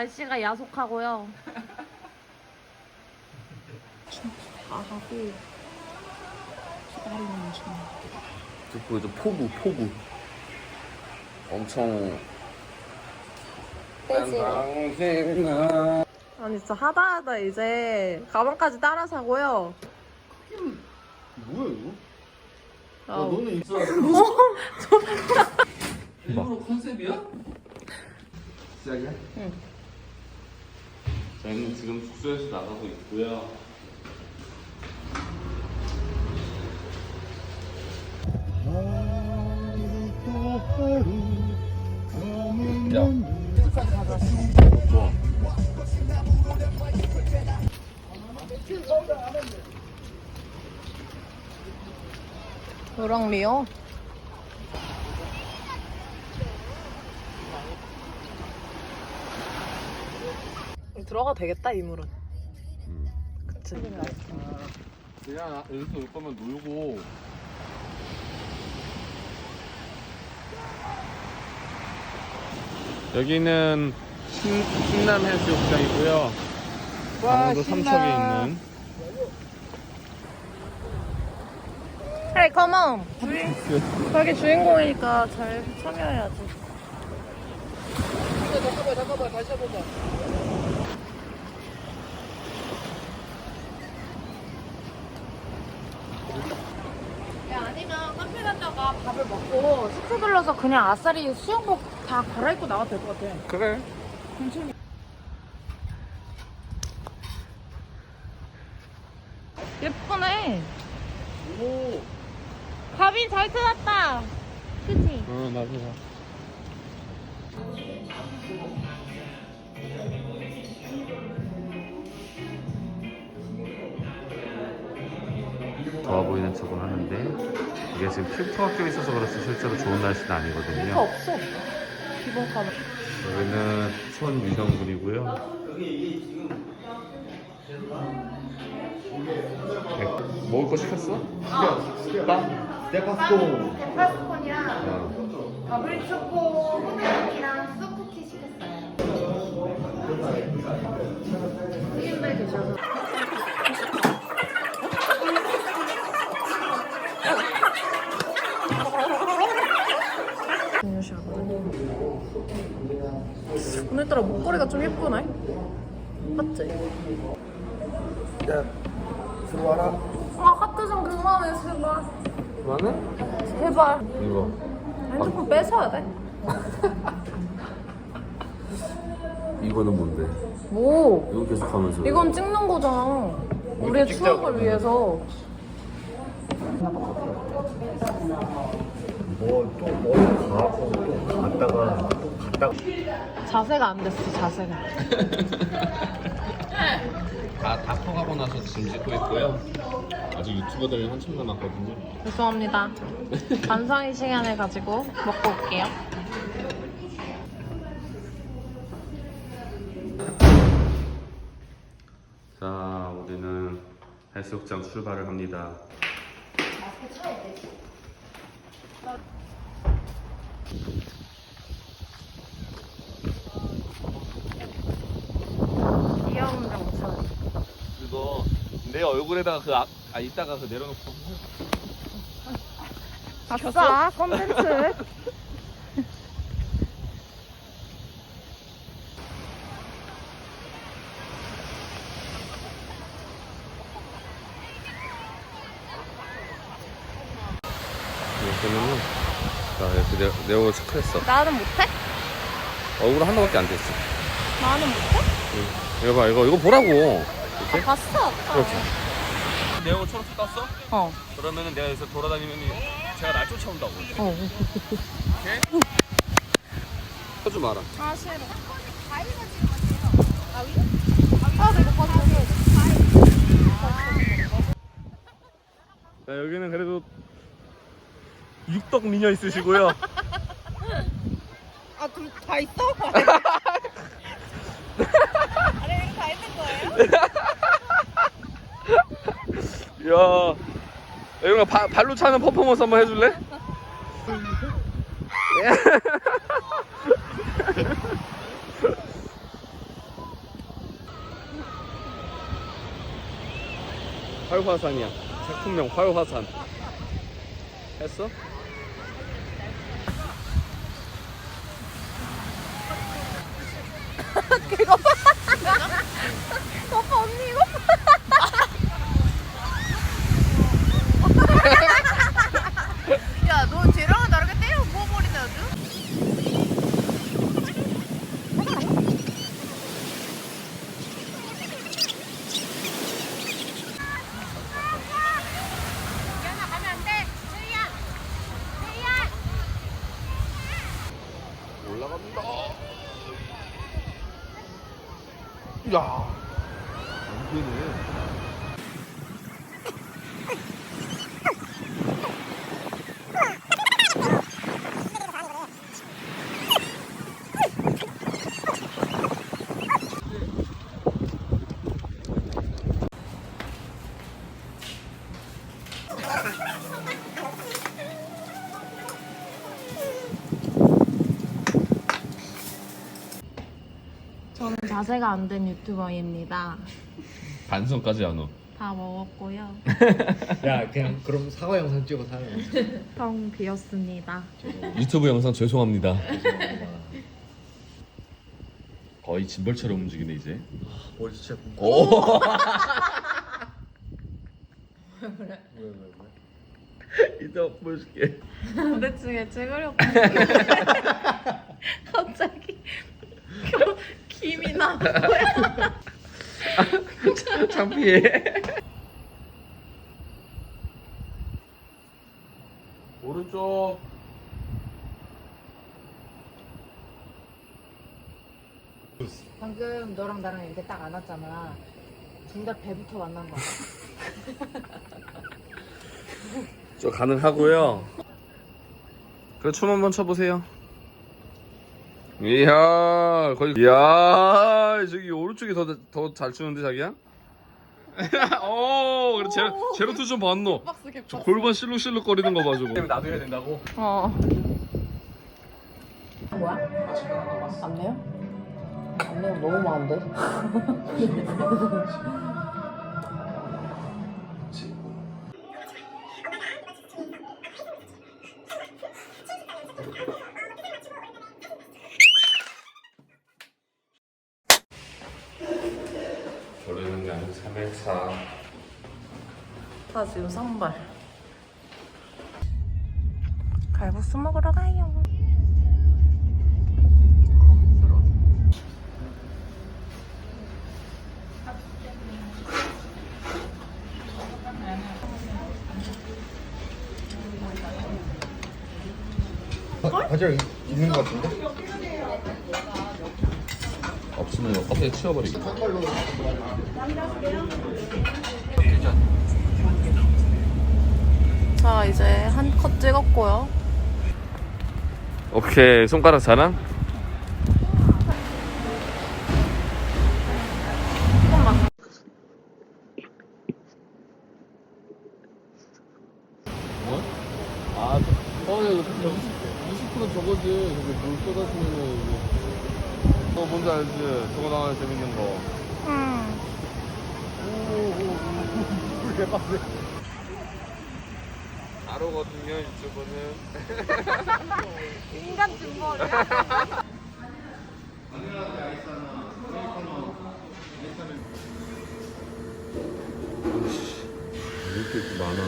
날씨가 야속하고요. 다 하고 기다리는 중. 저 보여줘 폭우 폭우 엄청 당신아 아니 진짜 하다 하다 이제 가방까지 따라 사고요. 뭐야 이거? 아, 아, 너는 있어. 일부러 컨셉이야? 시작이야? 응. 저희는 지금 숙소에서 나가고 있고요 노랑미요? 들어가도 되겠다 이물은. 그치. 그냥 여기서 올 거면 놀고 여기는 신, 신남 해수욕장이고요 강원도 삼척에 있는 헤이 컴온. 자기 주인공이니까 잘 참여해야지. 잠깐만 잠깐만 다시 한번 봐. 야 아니면 카페 갔다가 밥을 먹고 숙소 들러서 그냥 아싸리 수영복 다 갈아입고 나와도 될 것 같아. 그래 예쁘네. 오. 밥이 잘 찾았다. 그치? 어 맞아 보이는 척은 하는데 이게 지금 필터가 껴 있어서 그렇지 실제로 좋은 날씨는 필터 아니거든요 없어. 기본 카드. 여기는 손유형군이고요 먹을 거 시켰어? 빵? 데파스코. 데파스콘이랑 어. 더블 초코 호밀이랑 쑥쿠키 시켰어요. 1인분 드셔서. 오늘따라 목걸이가 좀 예쁘네. 맞지? 야, 들어와라. 아 하트 좀 그만해 제발. 그만해? 제발. 이거 핸드폰 뺏어야 돼. 이거는 뭔데? 뭐? 이거 계속 하면서 이건 찍는 거잖아. 우리의 추억을 위해서. 뭐또 어디 가고 또 갔다가 또 갔다가. 자세가 안 됐어 자세가. 다, 다 커가고 나서 지금 찍고 있고요 아직 유튜버들 한참 남았거든요 죄송합니다. 반성의 시간을 가지고 먹고 올게요. 자 우리는 해수욕장 출발을 합니다 귀여운 정수. 이거 내 얼굴에다가 그 아, 아 이따가 그 내려놓고 아싸 컨텐츠. 이렇게면은 자 이렇게 내, 내 얼굴 체크했어 나는 못해? 얼굴 하나밖에 안 됐어 나는 못해? 이거 봐 이거 이거 보라고 아, 이렇게 봤어. 그렇지 내 얼굴 초록색 떴어? 어. 그러면은 내가 여기서 돌아다니면 제가 날 쫓아온다고 어. 하지 마라 아 싫어. 아 봐도 자 여기는 그래도 육덕 미녀 있으시고요. 아 그럼 다 있어? 아니 다 있는 거예요? 야, 이런 거 바, 발로 차는 퍼포먼스 한번 해줄래? 활화산이야. 작품명 활화산. 했어? 오빠 언니 이거 야너 쟤랑은 다르게 때려 부어버리네 아주 올라갑니다. 야. 이게는 자세가 안 된 유튜버입니다 반성까지 안 오. 다 먹었고요 야 그냥 그럼 사과 영상 찍어서 하는 거지 텅 비었습니다 유튜브 영상 죄송합니다. 거의 짐벌처럼 움직이네 이제. 머리 진짜 오. 왜왜 왜? 이따 보여줄게. 대충에 찍으려고 갑자기 김이 나 창피해. 오른쪽. 방금 너랑 나랑 이렇게 딱 안았잖아 둘 다 배부터 만난 거야 저 가능하고요. 그춤 한번 춰보세요. 이야, 거의 이야, 저기 오른쪽이 더 더 잘 추는데 자기야? 어, 그래 제로 제로 투 좀 봤노. 박스 저 골반 실룩실룩 거리는 거 봐, 저거. 나도 해야 된다고? 어 뭐야? 안 내요? 안 내면 너무 많은데? 204. 다 지금 쌍발. 갈국수 먹으러 가요. 아, 가지가 있는 것 같은데? 없으면 이거 껍데기 치워버리겠다. 자 이제 한 컷 찍었고요 오케이, 손가락 자랑? 뭐? 아, 어, 야, 이거 20% 저거지. 저기 물 쏟아지면은 이게. 너 뭔지 알지? 저거 나와야 재밌는 거. 음. 왜 빡세? 바로거든요, 유튜브는. 인간 왜 이렇게 이렇게 많아?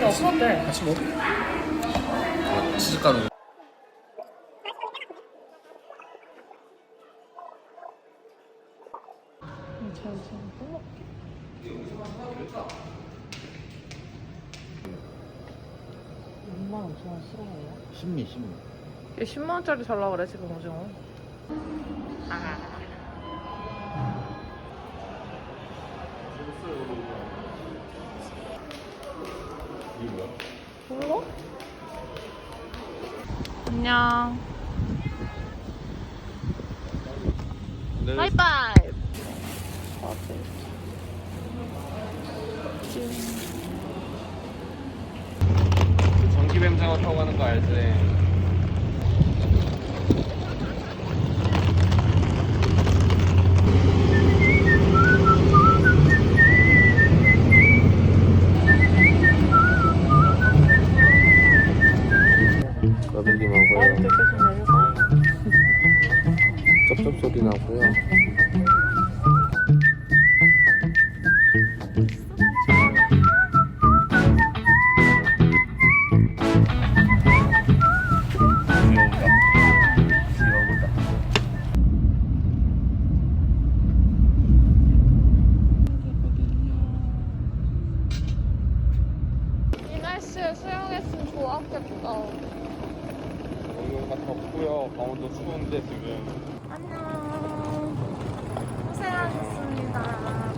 나 없었대 같이 먹어. 아, 치즈가루. 엄청 싫어해요 심리 심리 얘 10만 원짜리 살라 그래 지금 오징어 이게 뭐야? 몰라? 안녕 네. 하이파이브 바퀴뱀장어 타고 가는 거 알지? 까들기 먹어요. 아. 쩝쩝 소리 나고요. 좋았겠다. 여기가 덥고요. 강원도 추운데 지금. 안녕. 고생하셨습니다.